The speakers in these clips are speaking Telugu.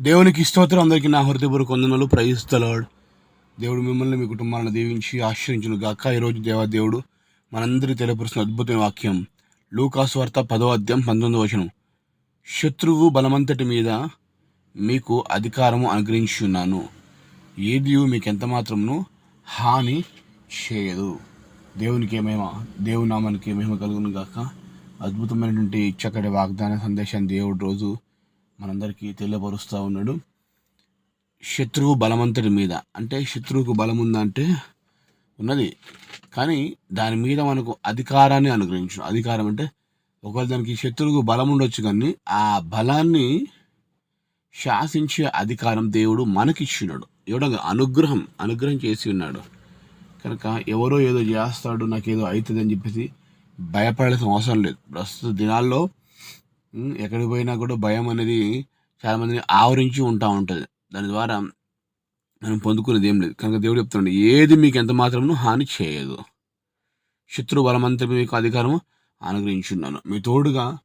దేవునికి స్తోత్రం. అందరికీ నా హృదయపూర్వక వందనలు. ప్రయిస్తలాడు దేవుడు మిమ్మల్ని మీ కుటుంబాలను దీవించి ఆశ్రయించును గాక. ఈరోజు దేవా దేవుడు మనందరి తెలియపరుస్తున్న అద్భుతమైన వాక్యం. లూకాసు వార్త పదో అధ్యాయం పంతొమ్మిది వచనం. శత్రువు బలమంతటి మీద మీకు అధికారము అనుగ్రహించి ఉన్నాను ఏది మీకు ఎంత మాత్రమును హాని చేయదు. దేవునికి ఏమేమో దేవునామానికి ఏమేమో కలుగును గాక. అద్భుతమైనటువంటి చక్కటి వాగ్దాన సందేశాన్ని దేవుడు రోజు మనందరికీ తెలియపరుస్తూ ఉన్నాడు. శత్రువు బలమంతటి మీద. అంటే శత్రువుకు బలం ఉందంటే ఉన్నది. కానీ దాని మీద మనకు అధికారాన్ని అనుగ్రహించు అధికారం అంటే ఒకవేళ దానికి శత్రువుకు బలం ఉండొచ్చు కానీ ఆ బలాన్ని శాసించే అధికారం దేవుడు మనకిచ్చినాడు ఎవడో అనుగ్రహం అనుగ్రహం చేసి ఉన్నాడు. కనుక ఎవరో ఏదో చేస్తాడు నాకేదో అవుతుంది అని చెప్పేసి భయపడాల్సిన అవసరం లేదు. ప్రస్తుత దినాల్లో ఎక్కడికి పోయినా కూడా భయం అనేది చాలామందిని ఆవరించి ఉంటా ఉంటుంది. దాని ద్వారా మనం పొందుకునేది ఏం లేదు. కనుక దేవుడు చెప్తున్నాడు ఏది మీకు ఎంత మాత్రము హాని చేయదు. శత్రు బలమంతా మీకు అధికారం అనుగ్రహించున్నాను. మీ తోడుగా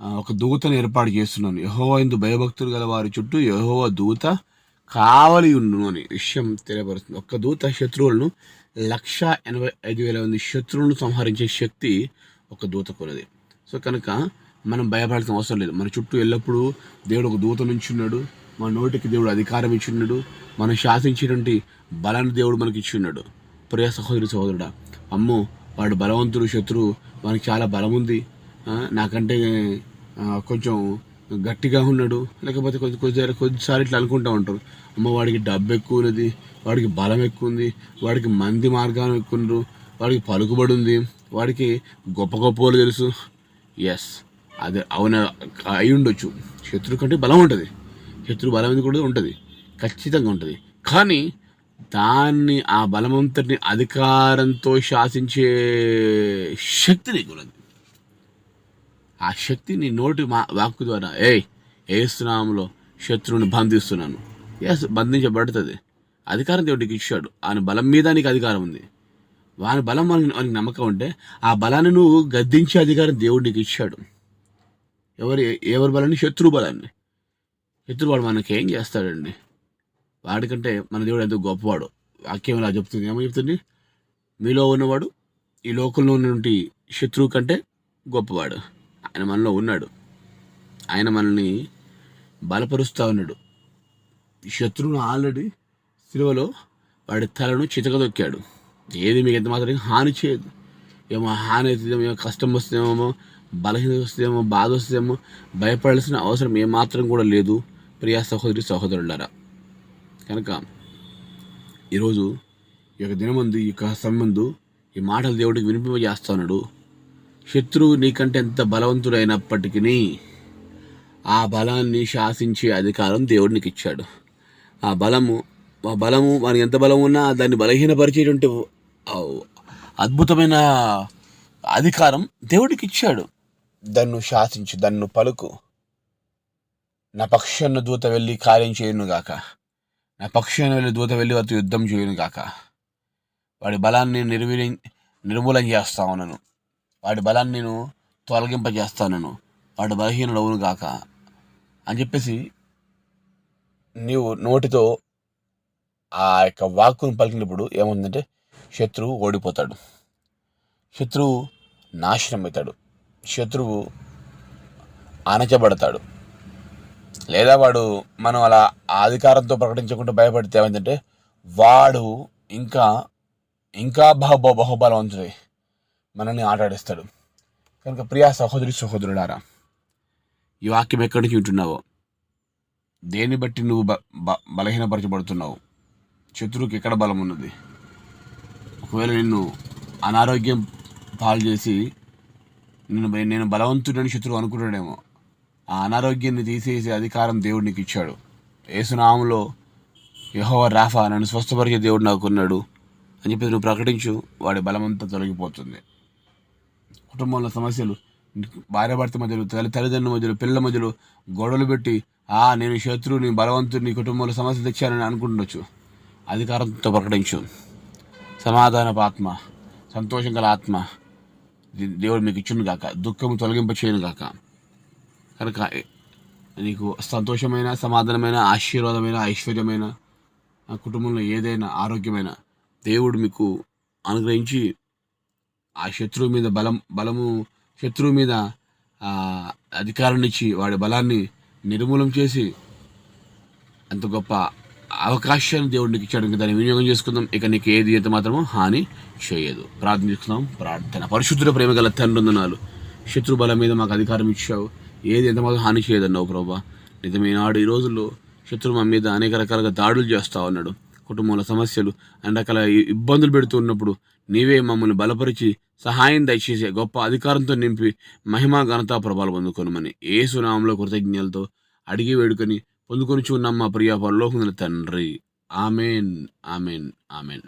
ఒక దూతను ఏర్పాటు చేస్తున్నాను. యహోవా ఇందు భయభక్తులు గల వారి చుట్టూ యహోవా దూత కావలి ఉండును అని విషయం తెలియపరుస్తుంది. ఒక్క దూత శత్రువులను లక్ష ఎనభై ఐదు వేల మంది శత్రువులను సంహరించే శక్తి ఒక దూతకున్నది సో కనుక మనం భయపడాల్సిన అవసరం లేదు. మన చుట్టూ ఎల్లప్పుడూ దేవుడు ఒక దూత నుంచి ఉన్నాడు మన నోటికి దేవుడు అధికారం ఇచ్చి ఉన్నాడు మనం శాసించేటువంటి బలాన్ని దేవుడు మనకి ఇచ్చి ఉన్నాడు ప్రియ సహోదరి సహోదరుడా అమ్మో వాడు బలవంతుడు శత్రువు మనకి చాలా బలం ఉంది. నాకంటే కొంచెం గట్టిగా ఉన్నాడు. లేకపోతే కొద్ది కొద్ది కొద్దిసారి ఇట్లా అనుకుంటూ ఉంటారు. అమ్మ వాడికి డబ్బు ఎక్కువ ఉన్నది వాడికి బలం ఎక్కువ ఉంది వాడికి మంది మార్గాలు ఎక్కువ వాడికి పలుకుబడి ఉంది వాడికి గొప్ప గొప్ప వాళ్ళు తెలుసు. ఎస్ అది అవున అయి ఉండొచ్చు శత్రువు కంటే బలం ఉంటుంది. శత్రు బలం అనేది కూడా ఉంటుంది. ఖచ్చితంగా ఉంటుంది. కానీ దాన్ని ఆ బలమంతటిని అధికారంతో శాసించే శక్తి నీకు ఉన్నది. ఆ శక్తి నీ నోటి మా వాక్కు ద్వారా ఏ ఏస్తున్నాములో శత్రువుని బంధిస్తున్నాను. ఎస్ బంధించబడుతుంది. అధికారం దేవుడికి ఇచ్చాడు. ఆయన బలం మీద నీకు అధికారం ఉంది. వాని బలం మనకి వానికి నమ్మకం ఉంటే ఆ బలాన్ని నువ్వు గద్దించే అధికారం దేవుడికి ఇచ్చాడు. ఎవరి ఎవరి బలాన్ని? శత్రు బలాన్ని. శత్రువాడు మనకి ఏం చేస్తాడండి? వాడికంటే మన దేవుడు ఎంతో గొప్పవాడు. వాక్యం ఇలా చెప్తుంది? ఏమో చెప్తుంది? మీలో ఉన్నవాడు ఈ లోకంలో ఉన్నటువంటి శత్రువు కంటే గొప్పవాడు. ఆయన మనలో ఉన్నాడు. ఆయన మనల్ని బలపరుస్తూ ఉన్నాడు. ఈ శత్రువును ఆల్రెడీ సిలువలో వాడి తలను చితకదొక్కాడు. ఏది మీకు ఎంత మాత్రం హాని చేయదు. ఏమో హాని అవుతుందేమో ఏమో కష్టం వస్తుందేమో బలహీన వస్తుందేమో బాధ వస్తుందేమో భయపడాల్సిన అవసరం ఏమాత్రం కూడా లేదు. ప్రియా సహోదరి సహోదరులారా కనుక ఈరోజు ఈ యొక్క దినమందు ఈ యొక్క సంబంధు ఈ మాటలు దేవుడికి వినిపింపజేస్తున్నాడు శత్రువు నీకంటే ఎంత బలవంతుడైనప్పటికీ ఆ బలాన్ని శాసించే అధికారం దేవుడు నీకు ఇచ్చాడు ఆ బలము ఆ బలము మనకి ఎంత బలం ఉన్నా దాన్ని బలహీనపరిచేటువంటి అద్భుతమైన అధికారం దేవుడికి ఇచ్చాడు దన్ను శాసించు దాన్ని పలుకు. నా పక్షాన దూత వెళ్ళి కార్యం చేయను గాక. నా పక్షాన వెళ్ళి దూత వెళ్ళి వారితో యుద్ధం చేయను గాక. వాడి బలాన్ని నిర్వీ నిర్మూలన చేస్తా ఉన్నాను. వాడి బలాన్ని నేను తొలగింపజేస్తాను వాడు బలహీనుడు అవును గాక. అని చెప్పేసి నీవు నోటితో ఆ యొక్క వాక్కును పలికినప్పుడు ఏముందంటే శత్రువు ఓడిపోతాడు. శత్రువు నాశనం అవుతాడు శత్రువు అణచబడతాడు లేదా వాడు మనం అలా అధికారంతో ప్రకటించకుండా భయపడితే ఏమైందంటే వాడు ఇంకా ఇంకా బహు బహుబలవంతుడై మనల్ని ఆటాడిస్తాడు. కనుక ప్రియా సహోదరి సహోదరుడారా ఈ వాక్యం ఎక్కడి నుంచి వింటున్నావో? దేన్ని బట్టి నువ్వు బ బ బలహీనపరచబడుతున్నావు? శత్రువుకి ఎక్కడ బలం ఉన్నది ఒకవేళ నిన్ను అనారోగ్యం పాలు చేసి నేను నేను బలవంతుడని శత్రువు అనుకుంటాడేమో. ఆ అనారోగ్యాన్ని తీసేసే అధికారం దేవుడు నీకు ఇచ్చాడు. ఏసునామంలో యహోవ రాఫా నన్ను స్వస్థపరిచే దేవుడు నాకు ఉన్నాడు అని చెప్పి నువ్వు ప్రకటించు వాడి బలమంతా తొలగిపోతుంది. కుటుంబంలో సమస్యలు భార్య భర్త మధ్యలో తల్లి తల్లిదండ్రుల మధ్యలో పిల్లల మధ్యలో గొడవలు పెట్టి ఆ నేను శత్రువుని బలవంతుడిని కుటుంబంలో సమస్య తెచ్చానని అనుకుంటుండొచ్చు అధికారంతో ప్రకటించు. సమాధానపు ఆత్మ సంతోషం గల ఆత్మ దేవుడు మీకు ఇచ్చును గాక. దుఃఖము తొలగింప చేయను గాక. కనుక నీకు సంతోషమైన సమాధానమైన ఆశీర్వాదమైన ఐశ్వర్యమైన కుటుంబంలో ఏదైనా ఆరోగ్యమైన దేవుడు మీకు అనుగ్రహించి ఆ శత్రువు మీద బలం బలము శత్రువు మీద అధికారాన్ని ఇచ్చి వాడి బలాన్ని నిర్మూలం చేసి అంత గొప్ప అవకాశాన్ని దేవుడికి ఇచ్చాడు. దాన్ని వినియోగం చేసుకుందాం. ఇక నీకు ఏది ఎంత మాత్రమో హాని చేయదు. ప్రార్థిస్తున్నాం ప్రార్థన. పరిశుద్ధుల ప్రేమ గల తండ్రి వందనాలు. శత్రు బలం మీద మాకు అధికారం ఇచ్చావు. ఏది ఎంత మాత్రం హాని చేయదన్నావు ప్రభా. నిజమే నాడు ఈ రోజుల్లో శత్రు మా మీద అనేక రకాలుగా దాడులు చేస్తా ఉన్నాడు. కుటుంబంలో సమస్యలు అన్ని రకాల ఇబ్బందులు పెడుతూ ఉన్నప్పుడు నీవే మమ్మల్ని బలపరిచి సహాయం దయచేసి గొప్ప అధికారంతో నింపి మహిమా ఘనతా ప్రభావం పొందుకోనమని ఏ సునామంలో కృతజ్ఞతలతో అడిగి వేడుకొని పొందుకొని ఉన్నాం మా ప్రియ పరలోకముల తండ్రి. Amen amen amen.